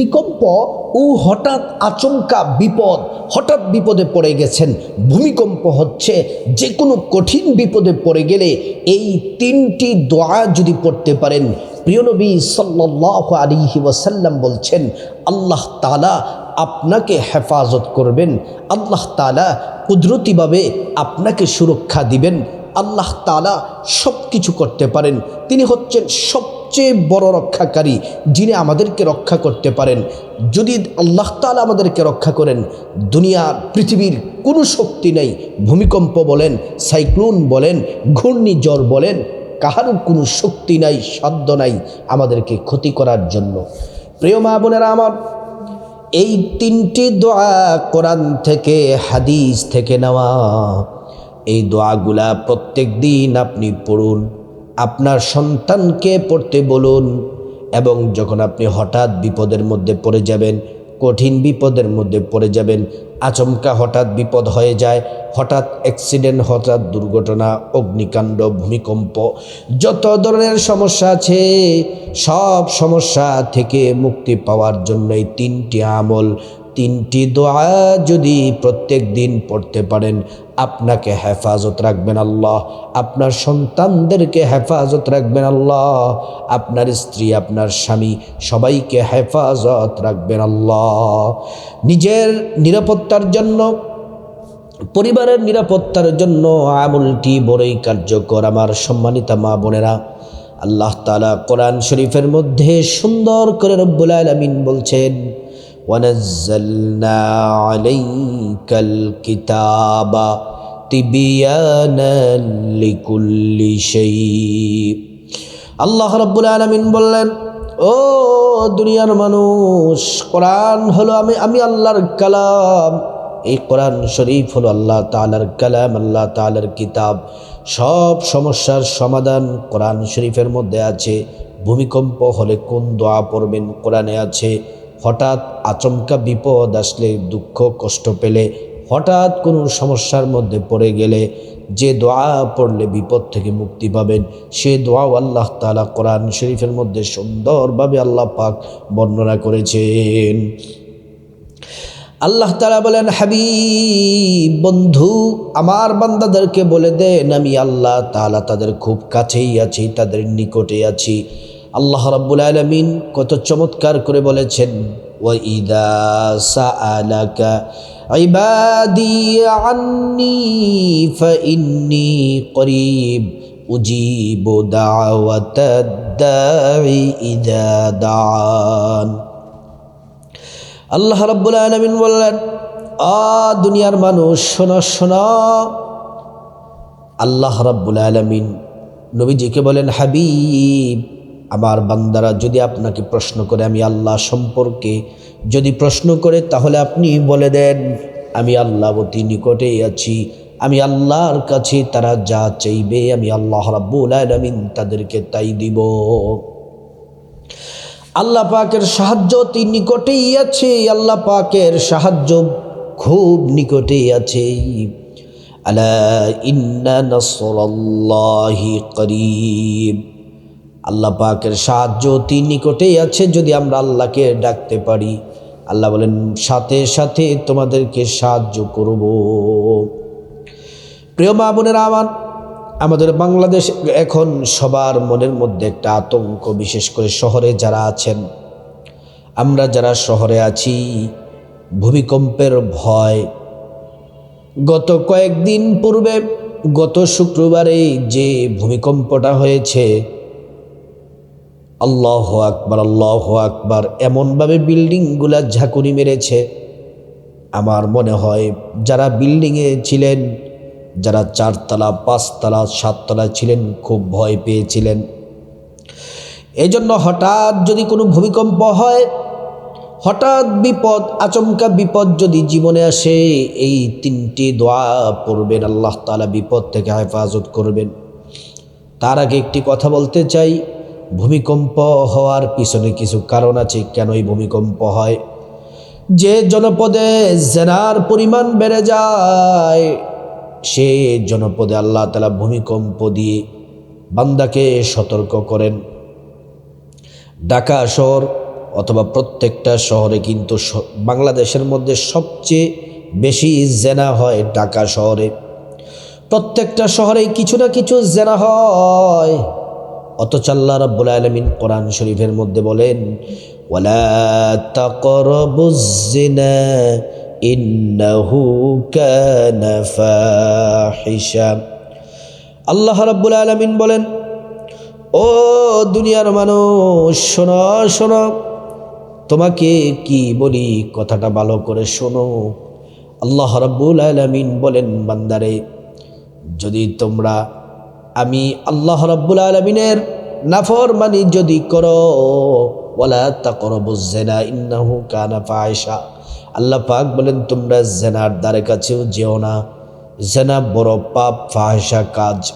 ভূমিকম্প ও হঠাৎ আচমকা বিপদ, হঠাৎ বিপদে পড়ে গেছেন। ভূমিকম্প হচ্ছে যে কোনো কঠিন বিপদে পড়ে গেলে এই তিনটি দোয়া যদি পড়তে পারেন, প্রিয় নবী সাল্লাহ আলিহি ওয়াসাল্লাম বলছেন, আল্লাহ তালা আপনাকে হেফাজত করবেন, আল্লাহ তালা কুদরতিভাবে আপনাকে সুরক্ষা দিবেন। আল্লাহ তালা সব কিছু করতে পারেন। তিনি হচ্ছেন সবচেয়ে বড় রক্ষাকারী, যিনি আমাদেরকে রক্ষা করতে পারেন। যদি আল্লাহ তালা আমাদেরকে রক্ষা করেন দুনিয়ার পৃথিবীর কোনো শক্তি নেই। ভূমিকম্প বলেন, সাইক্লোন বলেন, ঘূর্ণিঝড় বলেন, কাহারও কোনো শক্তি নাই, সাধ্য নাই আমাদেরকে ক্ষতি করার জন্য। প্রিয় মা বোনেরা আমার, এই তিনটি দোয়া কোরআন থেকে, হাদিস থেকে নেওয়া। এই দোয়াগুলা প্রত্যেক দিন আপনি পড়ুন, আপনার সন্তানকে পড়তে বলুন এবং যখন আপনি হঠাৎ বিপদের মধ্যে পড়ে যাবেন, কঠিন বিপদের মধ্যে পড়ে যাবেন, আচমকা হঠাৎ বিপদ হয়ে যায়, হঠাৎ অ্যাক্সিডেন্ট হঠাৎ দুর্ঘটনা, অগ্নিকাণ্ড, ভূমিকম্প, যত ধরনের সমস্যা আছে, সব সমস্যা থেকে মুক্তি পাওয়ার জন্য এই তিনটি আমল, তিনটি দোয়া যদি প্রত্যেক দিন পড়তে পারেন আপনাকে হেফাজত রাখবেন আল্লাহ। আপনার সন্তানদেরকে হেফাজত রাখবেন আল্লাহ। আপনার স্ত্রী, আপনার স্বামী সবাইকে হেফাজত রাখবেন আল্লাহ। নিজের নিরাপত্তার জন্য, পরিবারের নিরাপত্তার জন্য আমলটি বড়ই কার্যকর। আমার সম্মানিতা মা বোনেরা, আল্লাহ তালা কোরআন শরীফের মধ্যে সুন্দর করে রব্বুল আলমিন বলছেন ونزلنا عليك الكتاب تبيانا لكل شيء আল্লাহ রব্বুল আলমিন বললেন ও দুনিয়ার মানুষ কোরআন হলো আমি আমি আল্লাহর কালাম এই কোরআন শরীফ হলো আল্লাহ তালার কালাম আল্লাহ তালার কিতাব সব সমস্যার সমাধান কোরআন শরীফের মধ্যে আছে ভূমিকম্প হলে কোন দোয়া পড়বেন কোরআনে আছে হঠাৎ আচমকা বিপদ আসলে দুঃখ, কষ্ট পেলে হঠাৎ কোনো সমস্যার মধ্যে পড়ে গেলে যে দোয়া পড়লে বিপদ থেকে মুক্তি পাবেন, সে দোয়াও আল্লাহ তালা কোরআন শরীফের মধ্যে সুন্দরভাবে আল্লাহ পাক বর্ণনা করেছেন। আল্লাহ তালা বলেন, হাবিব, বন্ধু, আমার বান্দাদেরকে বলে দেন, আমি আল্লাহ তালা তাদের খুব কাছেই আছি, তাদের নিকটে আছি। আল্লাহ রাব্বুল আলমিন কত চমৎকার করে বলেছেন وَإِذَا سَأَلَكَ عِبَادِي عَنِّي فَإِنِّي قَرِيبٌ أُجِيبُ دَعْوَةَ الدَّاعِ إِذَا دَعَانِ আল্লাহ রাব্বুল আলমিন বললেন আ দুনিয়ার মানুষ শোনো শোনো আল্লাহ রাব্বুল আলমিন নবীজিকে বলেন হাবিব আমার বান্দারা যদি আপনাকে প্রশ্ন করে, আমি আল্লাহ সম্পর্কে যদি প্রশ্ন করে, তাহলে আপনি বলে দেন, আমি আল্লাহ অতি নিকটেই আছি। আমি আল্লাহর কাছে তারা যা চাইবে, আমি আল্লাহ রাব্বুল আলমিন তাদেরকে তাই দিব। আল্লাহ পাকের সাহায্য অতি নিকটেই আছে, আল্লাহ পাকের সাহায্য খুব নিকটেই আছে। আলা ইন্না নসরাল্লাহি করিব। আল্লাহ পাকের সাহায্য অতি নিকটেই আছে যদি আমরা আল্লাহকে ডাকতে পারি। আল্লাহ বলেন, সাথে সাথে তোমাদেরকে সাহায্য করব। প্রিয় মা বোনেরা আমার, আমাদের বাংলাদেশ এখন সবার মনের মধ্যে একটা আতঙ্ক, বিশেষ করে শহরে যারা আছেন। আমরা যারা শহরে আছি, ভূমিকম্পের ভয়। গত কয়েকদিন পূর্বে, গত শুক্রবারে যে ভূমিকম্পটা হয়েছে আল্লাহ আকবার আল্লাহ আকবার, এমনভাবে বিল্ডিংগুলা ঝাঁকুনি মেরেছে। আমার মনে হয় যারা বিল্ডিংয়ে ছিলেন, যারা চারতলা, পাঁচতলা, সাততলা ছিলেন, খুব ভয় পেয়েছিলেন। এই জন্য হঠাৎ যদি কোনো ভূমিকম্প হয়, হঠাৎ বিপদ, আচমকা বিপদ যদি জীবনে আসে, এই তিনটি দোয়া পড়বেন, আল্লাহ তালা বিপদ থেকে হেফাজত করবেন। তার আগে একটি কথা বলতে চাই। ভূমিকম্প হওয়ার পিছনে কিছু কারণ আছে, কেনই ভূমিকম্প হয়? যে জনপদে জেনার পরিমাণ বেড়ে যায়, সে জনপদে আল্লাহ তালা ভূমিকম্প দিয়ে বান্দাকে সতর্ক করেন। ঢাকা শহর অথবা প্রত্যেকটা শহরে কিন্তু বাংলাদেশের মধ্যে সবচেয়ে বেশি জেনা হয় ঢাকা শহরে। প্রত্যেকটা শহরে কিছু না কিছু জেনা হয়। অথচ আল্লাহ রাব্বুল আলামিন কোরআন শরীফের মধ্যে বলেন, ওয়ালা আল্লাহ রাব্বুল আলামিন বলেন, ও দুনিয়ার মানুষ, শোনো শোনো, তোমাকে কি বলি কথাটা ভালো করে শোনো? আল্লাহ রাব্বুল আলামিন বলেন, বান্দারে, যদি তোমরা আমি আল্লাহ রাব্বুল আলমিনের নাফর মানি যদি করো, ওয়ালা তাকরবু জেনা ইন্নাহু কানা ফাহিশা। আল্লাহ পাক বলেন, তোমরা জেনার দ্বারে কাছেও যেও না। জেনা বড় পাপ, ফাহিশা কাজ।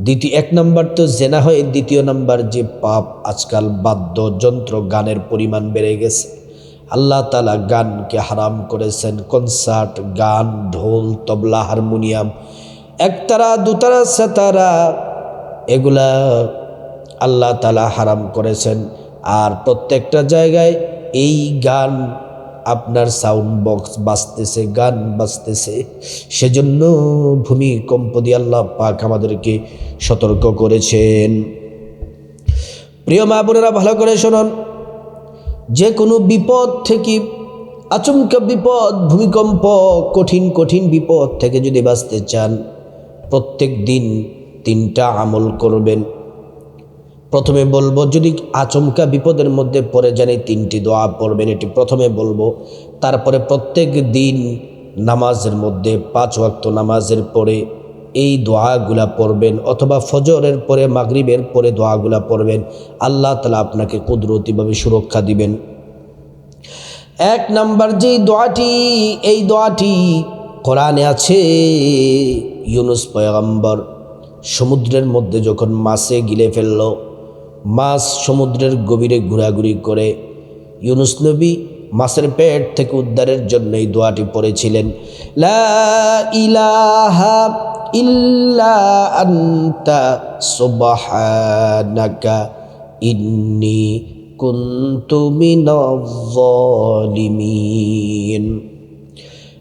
দ্বিতীয়, এক নম্বর তো জেনা হয় দ্বিতীয় নাম্বার যে পাপ আজকাল বাদ্যযন্ত্র গানের পরিমাণ বেড়ে গেছে। আল্লাহ তালা গানকে হারাম করেছেন। কনসার্ট, গান, ঢোল, তবলা, হারমোনিয়াম একতারা, দুতারা, সেতারা, এগুলা আল্লাহ তালা হারাম করেছেন। আর প্রত্যেকটা জায়গায় এই গান আপনার সাউন্ড বক্স বাজতেছে, গান বাজতেছে। সেজন্য ভূমিকম্প দিয়ে আল্লাহ পাক আমাদেরকে সতর্ক করেছেন। প্রিয় মা বোনেরা, ভালো করে শুনুন। যে কোনো বিপদ থেকে, আচমকা বিপদ, ভূমিকম্প, কঠিন কঠিন বিপদ থেকে যদি বাঁচতে চান প্রত্যেক দিন তিনটা আমল করবেন। প্রথমে বলব, যদি আচমকা বিপদের মধ্যে পড়ে যান, এই তিনটি দোয়া পড়বেন। এটি প্রথমে বলব, তারপরে প্রত্যেক দিন নামাজের মধ্যে পাঁচ ওয়াক্ত নামাজের পরে এই দোয়াগুলা পড়বেন, অথবা ফজরের পরে মাগরিবের পরে দোয়াগুলা পড়বেন। আল্লাহ তালা আপনাকে কুদরতিভাবে সুরক্ষা দিবেন। এক নাম্বার যে দোয়াটি, এই দোয়াটি কোরআনে আছে, ইউনুস পয়গম্বর সমুদ্রের মধ্যে যখন মাছে গিলে ফেলল, মাছ সমুদ্রের গভীরে ঘোরাঘুরি করে, ইউনুস নবী মাছের পেট থেকে উদ্ধারের জন্য এই দোয়াটি পড়েছিলেন, লা ইলাহা ইন্নি কুনতু মিনাজ জালিমিন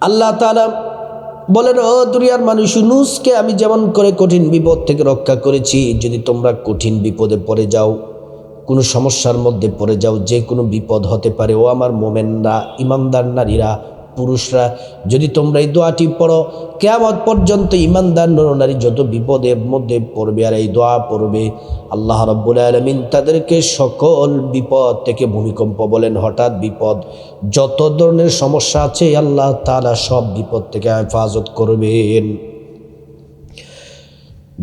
আল্লাহ তালা বলেন, ও দুনিয়ার মানুষ নুসকে আমি যেমন করে কঠিন বিপদ থেকে রক্ষা করেছি, যদি তোমরা কঠিন বিপদে পড়ে যাও, কোনো সমস্যার মধ্যে পড়ে যাও, যে কোনো বিপদ হতে পারে, ও আমার মোমেনরা, ইমানদার নারীরা পুরুষরা, যদি তোমরা এই দোয়াটি পড়ো, কেয়ামত পর্যন্ত ইমানদার নরনারী যত বিপদের মধ্যে পড়বে আর এই দোয়া পড়বে, আল্লাহ রব্বুল আলমিন তাদেরকে সকল বিপদ থেকে ভূমিকম্প বলেন, হঠাৎ বিপদ। যত ধরনের সমস্যা আছে, আল্লাহ তারা সব বিপদ থেকে হেফাজত করবেন।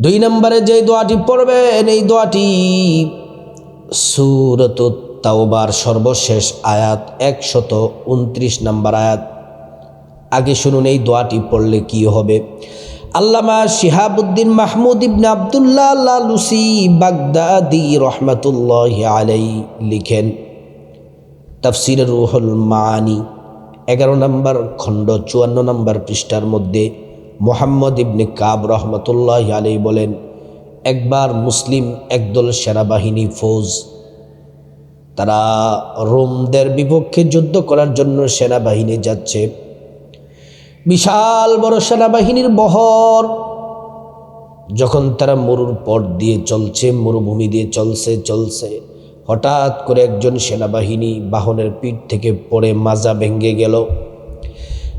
দুই নম্বরে যে দোয়াটি পড়বেন, এই দোয়াটি সুরত তাওবার সর্বশেষ আয়াত একশত উনত্রিশ নম্বর আয়াত। আগে শুনুন এই দোয়াটি পড়লে কি হবে। আল্লামা শিহাবুদ্দিন মাহমুদ ইবনে আবদুল্লাহ আল্লাহ লুসি বাগদাদি রহমতুল্লাহ আলাই লিখেন, তাফসির রুহুল মানি এগারো নম্বর খণ্ড চুয়ান্ন নম্বর পৃষ্ঠার মধ্যে মোহাম্মদ ইবনে কাব রহমতুল্লাহ আলাই বলেন, একবার মুসলিম একদল সেনাবাহিনী ফৌজ, তারা রোমদের বিপক্ষে যুদ্ধ করার জন্য সেনাবাহিনী যাচ্ছে বিশাল বড় সেনাবাহিনীর বহর। যখন তারা মরুর পর দিয়ে চলছে, মরুভূমি দিয়ে চলছে চলছে, হঠাৎ করে একজন সেনাবাহিনী বাহনের পিঠ থেকে পড়ে মাজা ভেঙে গেল।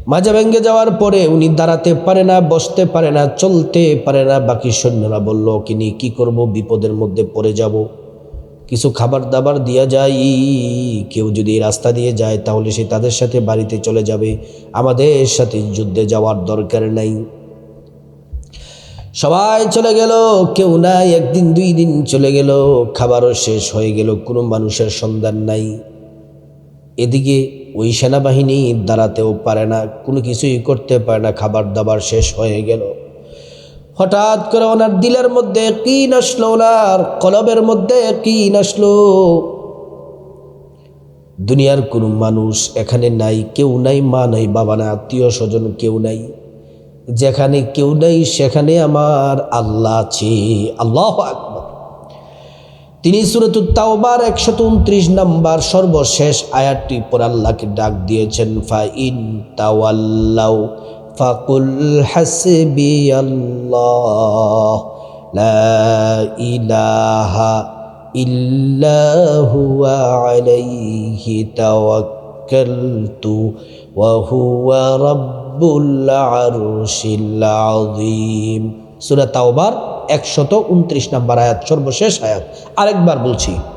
মাজা ভেঙে যাওয়ার পরে উনি দাঁড়াতে পারে না, বসতে পারে না, চলতে পারে না। বাকি সৈন্যরা বলল কিনি কী করব? বিপদের মধ্যে পড়ে যাব। কিছু খাবার দাবার দিয়া যায়। কেউ যদি রাস্তা দিয়ে যায়, তাহলে সে তাদের সাথে বাড়িতে চলে যাবে। আমাদের সাথে যুদ্ধে যাওয়ার দরকার নাই। সবাই চলে গেল, কেউ নাই, একদিন দুই দিন চলে গেল, খাবারও শেষ হয়ে গেল, কোনো মানুষের সন্ধান নাই। এদিকে ওই সেনাবাহিনী দাঁড়াতেও পারে না, কোনো কিছুই করতে পারে না, খাবার দাবার শেষ হয়ে গেল। হঠাৎ করে ওনার দিলের মধ্যে কি আসলো ওনার কলবের মধ্যে কি আসলো দুনিয়ার কোনো মানুষ এখানে নাই, কেউ নাই, মা নাই, বাবা নাই, আত্মীয় স্বজন কেউ নাই। যেখানে কেউ নাই, সেখানে আমার আল্লাহ আছে। আল্লাহ আকবর। তিনি সুরতুল তাওবার একশত উনত্রিশ নাম্বার সর্বশেষ আয়াতটি পর আল্লাহকে ডাক দিয়েছেন ফা ইন তাওয়াল্লাউ। ফাকুল হাসবি আল্লাহ লা ইলাহা ইল্লা হুয়া আলাইহি তাওয়াক্কালতু ওয়া হুয়া রাব্বুল আরশিল আযীম সূরা তাওবার একশত উনত্রিশ নাম্বার আয়াত সর্বশেষ আয়াত আরেকবার বলছি فإن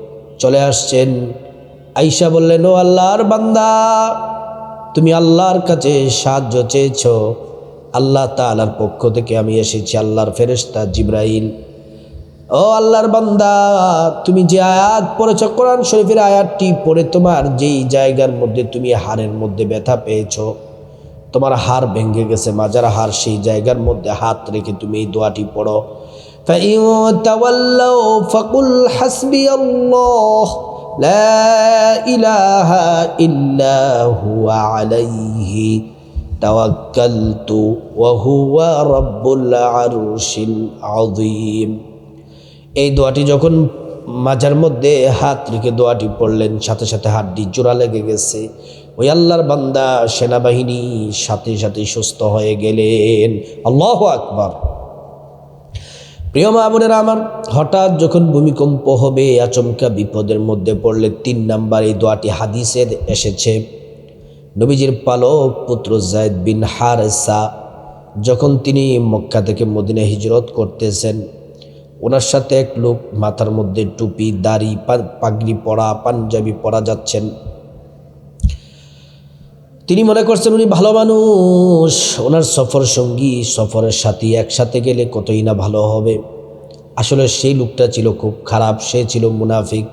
চলে আসছেন। আইসা বললেন, ও আল্লাহর বান্দা, তুমি আল্লাহর কাছে সাহায্য চেয়েছ। আল্লাহ তালার পক্ষ থেকে আমি এসেছি, আল্লাহর ফেরেস্তা জিব্রাইল। ও আল্লাহর বান্দা, তুমি যে আয়াত পড়েছ, কোরআন শরীফের আয়াতটি পড়ে তোমার যেই জায়গার মধ্যে তুমি হাড়ের মধ্যে ব্যথা পেয়েছ, তোমার হাড় ভেঙে গেছে, মাজার হাড় সেই জায়গার মধ্যে হাত রেখে তুমি এই দোয়াটি পড়ো। فإن تولوا فقل حسبي الله لا إله إلا هو عليه توكلت وهو رب العرش العظيم এই দোয়াটি যখন মাঝার মধ্যে হাত রেখে দোয়াটি পড়লেন সাথে সাথে হাড্ডি জোড়া লেগে গেছে ওই আল্লাহর বান্দা সেনাবাহিনী সাথে সাথে সুস্থ হয়ে গেলেন আল্লাহ আকবার প্রিয় মা বোনেরা আমার, হঠাৎ যখন ভূমিকম্প হবে, আচমকা বিপদের মধ্যে পড়লে তিন নাম্বার এই দোয়াটি হাদিসের এসেছে। নবীজির পালক পুত্র জায়দ বিন হারেসা যখন তিনি মক্কা থেকে মদিনা হিজরত করতেছেন, ওনার সাথে এক লোক মাথার মধ্যে টুপি, দাড়ি পাগড়ি পরা, পাঞ্জাবি পরা যাচ্ছেন। তিনি মনে করছেন উনি ভালো মানুষ। ওনার সফর সঙ্গী, সফরের সাথী একসাথে গেলে কতই না ভালো হবে। আসলে সেই লোকটা ছিল খুব খারাপ, সে ছিল মুনাফিক।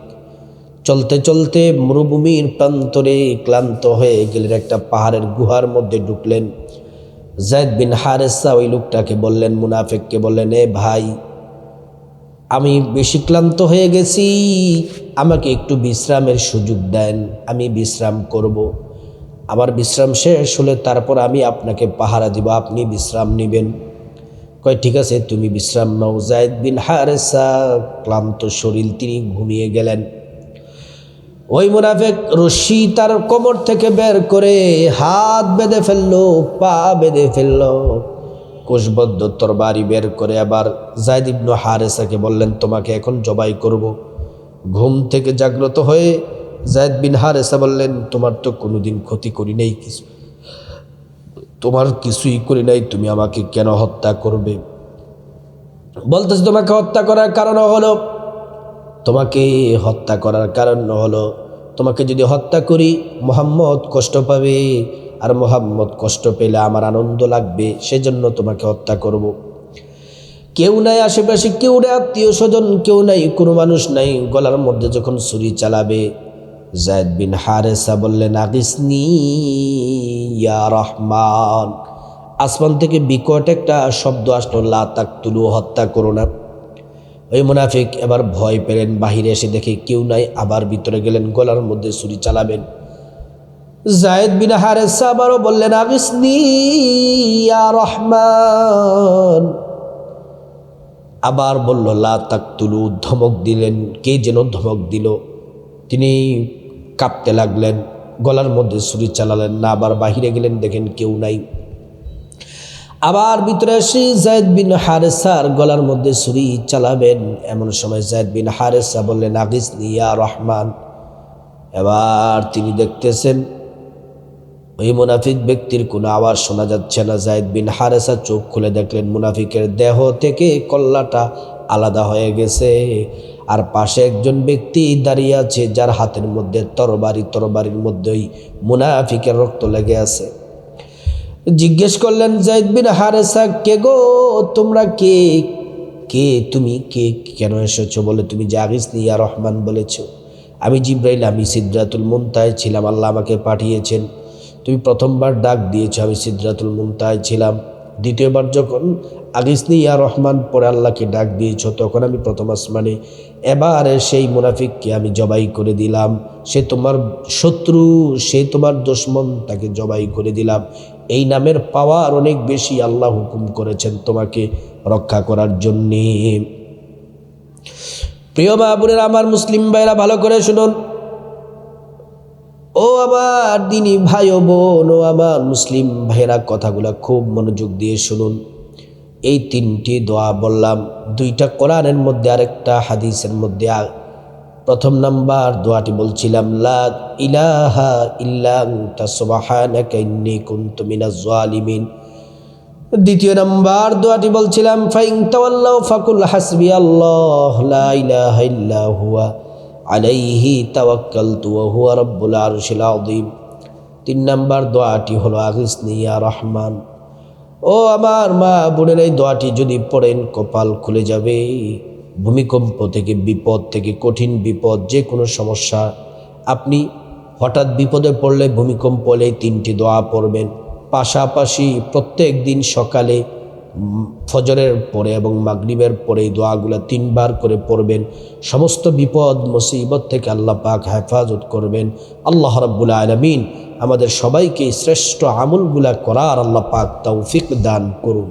চলতে চলতে মরুভূমির প্রান্তরে ক্লান্ত হয়ে গেলেন একটা পাহাড়ের গুহার মধ্যে ঢুকলেন। জায়দ বিন হারেসা ওই লোকটাকে বললেন, মুনাফিককে বললেন, এ ভাই, আমি বেশি ক্লান্ত হয়ে গেছি। আমাকে একটু বিশ্রামের সুযোগ দেন, আমি বিশ্রাম করব। আমার বিশ্রাম শেষ হলে তারপর আমি আপনাকে পাহারা দিব, আপনি বিশ্রাম নেবেন। কয়, ঠিক আছে, তুমি বিশ্রাম নাও। জায়দ বিন হারেসা, ক্লান্ত শরীর, তিনি ঘুমিয়ে গেলেন। ওই মুনাফেক রশি তার কোমর থেকে বের করে হাত বেঁধে ফেলল, পা বেঁধে ফেলল। কোষবদ্ধ তরবারি বের করে আবার জায়দ ইবনু হারেসাকে বললেন, তোমাকে এখন জবাই করব। ঘুম থেকে জাগ্রত হয়ে জায়দ বিন হারেসা বললেন, তোমার তো কোনোদিন ক্ষতি করি নাই কিছু তোমার কিছুই করি নাই, তুমি আমাকে কেন হত্যা করবে বলতেছে, তোমাকে হত্যা করার কারণ হলো, তোমাকে হত্যা করার কারণ হলো, তোমাকে যদি হত্যা করি, মোহাম্মদ কষ্ট পাবে আর মোহাম্মদ কষ্ট পেলে আমার আনন্দ লাগবে, সেজন্য তোমাকে হত্যা করব। কেউ নাই আশেপাশে, কেউ নাই আত্মীয় স্বজন, কেউ নাই, কোনো মানুষ নাই, গলার মধ্যে যখন ছুরি চালাবে জায়দ বিন হারেসা বললেন আগিসনি ইয়া রহমান। আসমান থেকে বিকট একটা শব্দ আসলো, লা তাক তুলু হত্যা করো না। ওই মুনাফিক এবার ভয় পেলেন, বাহিরে এসে দেখে কেউ নাই, আবার ভিতরে গেলেন, গলার মধ্যে ছুরি চালাবেন। জায়দ বিন হারেসা আবারও বললেন আগিসনি ইয়া রহমান। আবার বলল, লা তাক তুলু ধমক দিলেন। কে যেন ধমক দিল। তিনি কাঁপতে লাগলেন, গলার মধ্যে ছুরি চালালেন না, আবার বাহিরে গেলেন, দেখেন কেউ নাই। আবার ভিতরে আসি, জায়দ বিন হারেসার গলার মধ্যে ছুরি চালাবেন। এমন সময় জায়দ বিন হারেসা বললেন আগিস ইয়া রহমান। এবার তিনি দেখতেছেন, ওই মুনাফিক ব্যক্তির কোনো আওয়াজ শোনা যাচ্ছে না। জায়দ বিন হারেসা চোখ খুলে দেখলেন, মুনাফিকের দেহ থেকে কল্লাটা আলাদা হয়ে গেছে। আর পাশে একজন ব্যক্তি দাঁড়িয়ে আছে, যার হাতের মধ্যে তরবারি, তরবারির মধ্যেই মুনাফিকের রক্ত লেগে আছে। জিজ্ঞেস করলেন, জাইদ বিন হারেসা, কে গো? তোমরা কে? কে তুমি? কে কেন এসেছ বলে তুমি জাগিস নিয়া রহমান? বলেছ। আমি জিব্রাইল, আমি সিদ্রাতুল মুনতায় ছিলাম, আল্লাহ আমাকে পাঠিয়েছেন। তুমি প্রথমবার ডাক দিয়েছ, আমি সিদ্রাতুল মুনতায় ছিলাম। দ্বিতীয়বার যখন আগিসনি ইয়া রহমান, পরে আল্লাহকে ডাক দিয়েছ, তখন আমি প্রথম আসমানে, এবারে সেই মুনাফিককে আমি জবাই করে দিলাম। সে তোমার শত্রু, সে তোমার দুশ্মন তাকে জবাই করে দিলাম। এই নামের পাওয়ার অনেক বেশি আল্লাহ হুকুম করেছেন তোমাকে রক্ষা করার জন্যে। প্রিয় বাবুরের আমার মুসলিম ভাইরা ভালো করে শুনুন। ও আমার দিনী ভাই বোন, ও আমার মুসলিম ভাইরা কথাগুলো খুব মনোযোগ দিয়ে শুনুন। এই তিনটি দোয়া বললাম। দুইটা কোরআনের মধ্যে আরেকটা হাদিসের মধ্যে প্রথম নাম্বার দোয়াটি বলছিলাম, লা ইলাহা ইল্লা আনতা সুবহানাকা ইন্নী কুনতু মিনাজ দ্বিতীয় নাম্বার দোয়াটি বলছিলাম ফাইন তাওয়াল্লাউ ফাকুল হাসবি আল্লাহ, লা ইলাহা ইল্লা আলাইহি তাওয়াক্কালতু ওয়া হুয়া রাব্বুল আরশিল আযীম। তিন নাম্বার দোয়াটি হলো আগিসনি ইয়া রহমান। ও আমার মা, বোনের, এই দোয়াটি যদি পড়েন, কপাল খুলে যাবে। ভূমিকম্প থেকে, বিপদ থেকে, কঠিন বিপদ যে কোনো সমস্যা, আপনি হঠাৎ বিপদে পড়লে, ভূমিকম্প হলে তিনটি দোয়া পড়বেন। পাশাপাশি প্রত্যেক দিন সকালে ফজরের পরে এবং মাগরিবের পরে এই দোয়াগুলো তিনবার করে পড়বেন। সমস্ত বিপদ, মুসিবত থেকে আল্লাহ পাক হেফাজত করবেন। আল্লাহ রব্বুল আলমিন আমাদের সবাইকে শ্রেষ্ঠ আমলগুলা করার আল্লাহ পাক তৌফিক দান করুন।